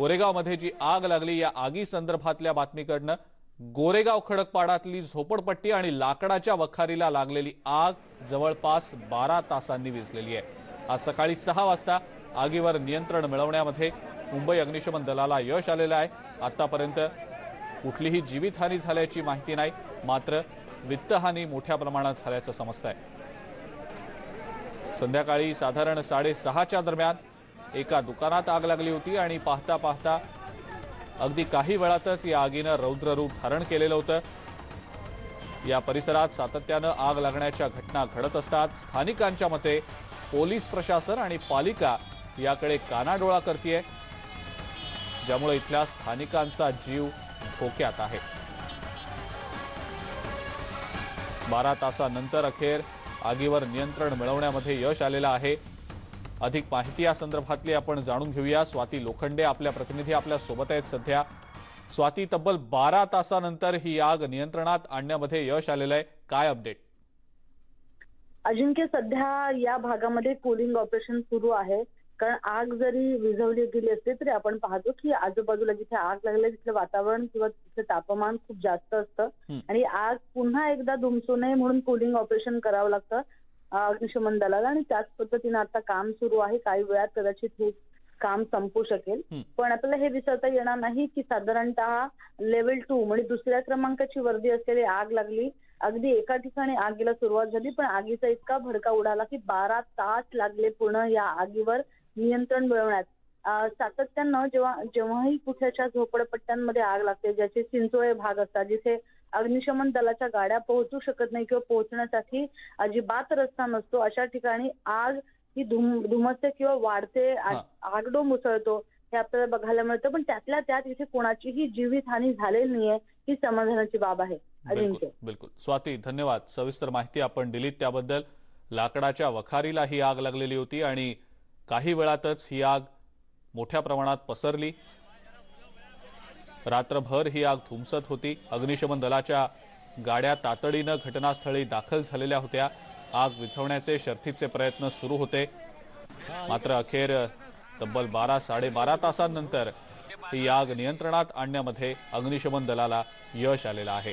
गोरेगावमध्ये जी आग लागली या आगी संदर्भातल्या बातमीकडनं गोरेगाव खडकपाडातली झोपडपट्टी आणि लाकडाच्या वखारीला लागलेली आग जवळपास बारा तासांनी विझलेली आहे. आज सकाळी सहा वाजता आगीवर नियंत्रण मिळवण्यामध्ये मुंबई अग्निशमन दलाला यश आलेलं आहे. आतापर्यंत कुठलीही जीवितहानी झाल्याची माहिती नाही मात्र वित्तहानी मोठ्या प्रमाणात झाल्याचं समजत आहे संध्याकाळी साधारण साडेसहाच्या दरम्यान एका दुकानात आग लागली होती आणि पाहता पाहता अगदी काही वेळातच या आगीनं रौद्ररूप धारण केलेलं होतं. या परिसरात सातत्यानं आग लागण्याच्या घटना घडत असतात. स्थानिकांच्या मते पोलीस प्रशासन आणि पालिका याकडे कानाडोळा करतीये ज्यामुळे इथल्या स्थानिकांचा जीव धोक्यात आहे. बारा तासानंतर अखेर आगीवर नियंत्रण मिळवण्यामध्ये यश आलेलं आहे. अधिक माहिती या संदर्भातली आपण जाणून घेऊया. स्वाती लोखंडे आपल्या प्रतिनिधी आपल्यासोबत आहेत सध्या. स्वाती तब्बल बारा तासानंतर ही आग नियंत्रणात आणण्यामध्ये यश आलेलं आहे. काय अपडेट अजिंक्य सध्या या भागामध्ये कुलिंग ऑपरेशन सुरू आहे. कारण आग जरी विझवली गेली असली तरी आपण पाहतो की आजूबाजूला जिथे आग लागली तिथलं वातावरण किंवा तिथलं तापमान खूप जास्त असतं. आणि आग पुन्हा एकदा धुमसू नये म्हणून कुलिंग ऑपरेशन करावं लागतं. अग्निशमन दलाला आणि त्याच पद्धतीनं आता काम सुरू आहे. काही वेळात कदाचित हे काम संपू शकेल. पण आपल्याला हे विसरता येणार नाही की साधारणतः लेवल टू म्हणजे दुसऱ्या क्रमांकाची वर्दी असलेली आग लागली. अगदी एका ठिकाणी आगीला सुरुवात झाली पण आगीचा इतका भडका उडाला की बारा तास लागले पूर्ण या आगीवर नियंत्रण मिळवण्यात. सातत्यानं जेव्हा जेव्हाही कुठल्याच्या झोपडपट्ट्यांमध्ये आग लागते ज्याचे चिंचोळे भाग असतात जिथे अग्निशमन दलाच्या गाड्या पोहोचू शकत नाही किंवा पोहोचण्यासाठी अजिबात रस्ता नसतो. अशा ठिकाणी आग ही धुम धुमसते किंवा वाढते. आगडो मुसळतो हे आपल्याला बघायला मिळतं. पण त्यातल्या त्यात इथे कोणाचीही जीवितहानी झालेली नाहीये ही समाधानाची बाब आहे. अजिंक्य बिलकुल. स्वाती धन्यवाद. सविस्तर माहिती आपण दिलीत त्याबद्दल. लाकडाच्या वखारीला ही आग लागलेली होती आणि काही वेळातच ही आग मोठ्या प्रमाणात पसरली. रात्रभर ही आग धुमसत होती. अग्निशमन दलाच्या गाड्या तातडीनं घटनास्थळी दाखल झालेल्या होत्या. आग विझवण्याचे शर्थीचे प्रयत्न सुरू होते. मात्र अखेर तब्बल बारा साडेबारा तासांनंतर ही आग नियंत्रणात आणण्यामध्ये अग्निशमन दलाला यश आलेलं आहे.